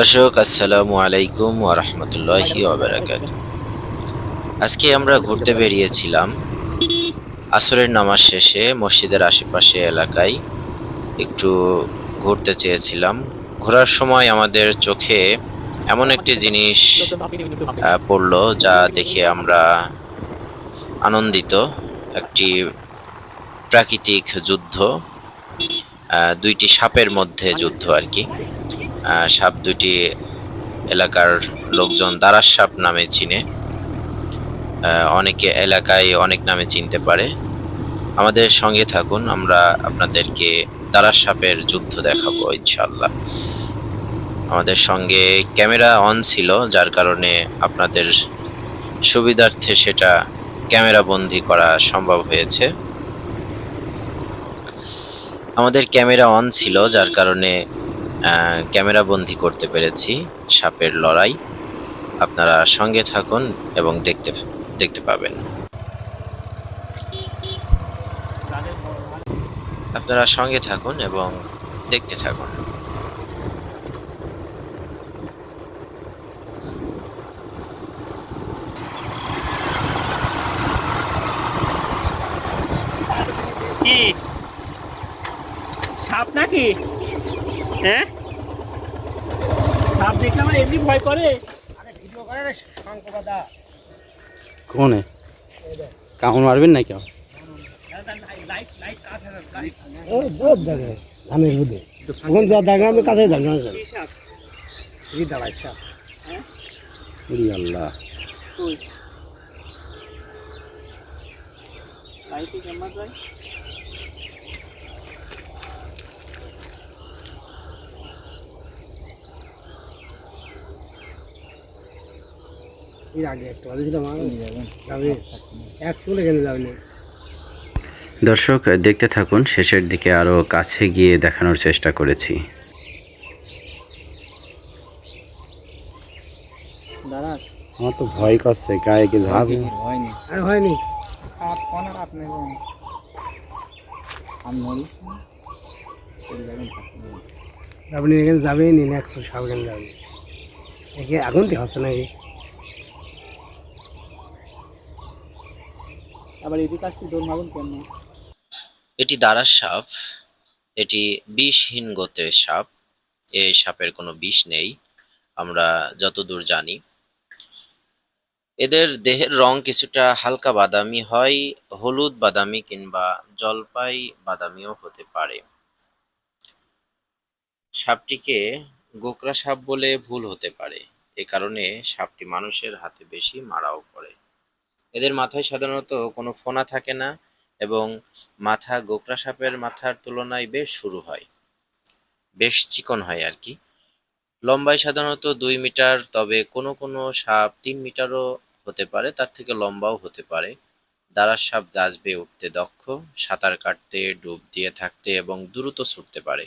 দর্শক, আসসালামু আলাইকুম ওরহমতুল্লাহি ওবরাকাত আজকে আমরা ঘুরতে বেরিয়েছিলাম আসরের নামাজ শেষে মসজিদের আশেপাশে এলাকায় একটু ঘুরতে চেয়েছিলাম। ঘোরার সময় আমাদের চোখে এমন একটি জিনিস পড়ল যা দেখে আমরা আনন্দিত। একটি প্রাকৃতিক যুদ্ধ দুইটি সাপের মধ্যে যুদ্ধ আর কি। সাপ দুটি এলাকার লোকজন দারাস সাপ নামে চিনে। অনেকে এলাকায় অনেক নামে চিনতে পারে। আমাদের সঙ্গে থাকুন, আমরা আপনাদেরকে দারাস সাপের যুদ্ধ দেখাবো ইনশাল্লাহ আমাদের সঙ্গে ক্যামেরা অন ছিল, যার কারণে আপনাদের সুবিধার্থে সেটা ক্যামেরা বন্দি করা সম্ভব হয়েছে। আমাদের ক্যামেরা অন ছিল, যার কারণে ক্যামেরা বন্দি করতে পেরেছি, সাপের লড়াই। আপনারা সঙ্গে থাকুন এবং দেখতে দেখতে পাবেন। আপনারা সঙ্গে থাকুন এবং দেখতে থাকুন। সাপ নাকি? হ্যাঁ? সাপ দেখলে আমার এমনি ভয় করে? আরে ভিডিও করে রে শঙ্করদা কোনে? কাউন মারবেন না কেউ ধানের বুধে তখন যা আমি কাছে দাঙ্গা কি দাঁড়াই আল্লাহ। এর আগে একটু আগে ছিল মারা যাবে এক চলে গেলে যাবে না। দর্শক দেখতে থাকুন শেষের দিকে আরও কাছে গিয়ে দেখানোর চেষ্টা করেছি। আমার তো ভয় করছে গায়ে কি ঝাঁপ হয়নি। আর হয়নি। সাপ কোন আর আপনি আমি আপনি এখানে যাবেই নি একশো সাপ যাবেন। একে এখন তো হচ্ছে নাকি? আবার এদিকে আসছি দৌড় মারুন কেন এটি দারাস সাপ। এটি বিষহীন গোত্রের সাপ। এই সাপের কোনো বিষ নেই। আমরা যতদূর জানি। এদের দেহের রং কিছুটা হালকা বাদামি হয়, হলুদ বাদামি কিংবা জলপাই বাদামিও হতে পারে। সাপটিকে গোকরা সাপ বলে ভুল হতে পারে। এ কারণে সাপটি মানুষের হাতে বেশি মারাও পড়ে এদের মাথায় সাধারণত কোনো ফোনা থাকে না এবং মাথা গোকরা সাপের মাথার তুলনায় বেশ শুরু হয়। বেশ চিকন হয় আর কি। লম্বায় সাধারণত দুই মিটার, তবে কোনো কোনো সাপ তিন মিটারও হতে পারে, তার থেকে লম্বাও হতে পারে। দারাস সাপ গাছ বেয়ে উঠতে দক্ষ, সাঁতার কাটতে, ডুব দিয়ে থাকতে এবং দ্রুত ছুটতে পারে।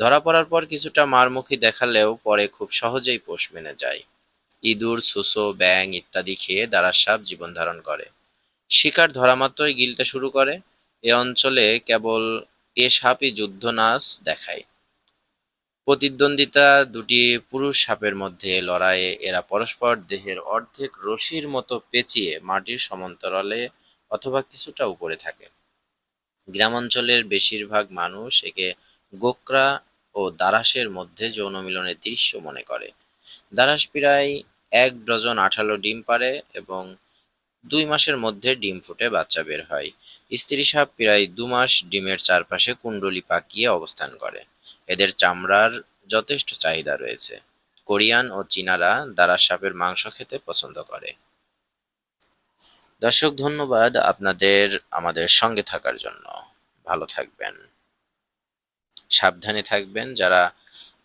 ধরা পড়ার পর কিছুটা মারমুখী দেখালেও পরে খুব সহজেই পোষ মেনে যায়। ইঁদুর সুসো ব্যাং ইত্যাদি খেয়ে দারাস সাপ জীবন ধারণ করে। শিকার ধরা মাত্রই গিলতে শুরু করে। এ অঞ্চলে কেবল এ সাপই যুদ্ধ নাচ দেখায়। প্রতিদ্বন্দ্বিতা দুটি পুরুষ সাপের মধ্যে লড়াইয়ে এরা পরস্পর দেহের অর্ধেক রশির মতো পেঁচিয়ে মাটির সমান্তরালে অথবা কিছুটা উপরে থাকে। গ্রামাঞ্চলের বেশিরভাগ মানুষ একে গোকরা ও দারাসের মধ্যে যৌন মিলনের দৃশ্য মনে করে। দারাস প্রায় এক ডজন আঠালো ডিম পারে এবং দুই মাসের মধ্যে ডিম ফুটে বাচ্চা বের হয়। স্ত্রী সাপ প্রায় দু মাস ডিমের চারপাশে কুণ্ডলি পাকিয়ে অবস্থান করে। এদের চামড়ার যথেষ্ট চাহিদা রয়েছে। কোরিয়ান ও চীনারা দারাস সাপের মাংস খেতে পছন্দ করে। দর্শক, ধন্যবাদ আপনাদের আমাদের সঙ্গে থাকার জন্য। ভালো থাকবেন। সাবধানে থাকবেন। যারা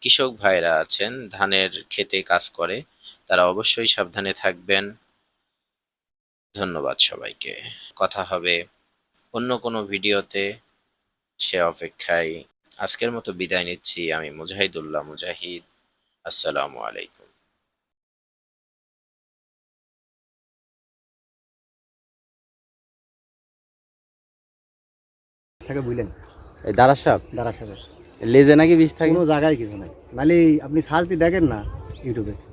কৃষক ভাইরা আছেন, ধানের খেতে কাজ করে তারা অবশ্যই সাবধানে থাকবেন। ধন্যবাদ সবাইকে। কথা হবে অন্য কোনো ভিডিওতে। সে অপেক্ষায় আজকের মতো বিদায় নিচ্ছি। আমি মুজাহিদুল্লাহ মুজাহিদ। আসসালামু আলাইকুম। এই দাঁড়া সাপ দাঁড়া সাপের লেজে নাকি বিষ থাকে? কোনো জায়গায় কিছু নাই। নাহলে আপনি সার্চ দিয়ে দেখেন না ইউটিউবে।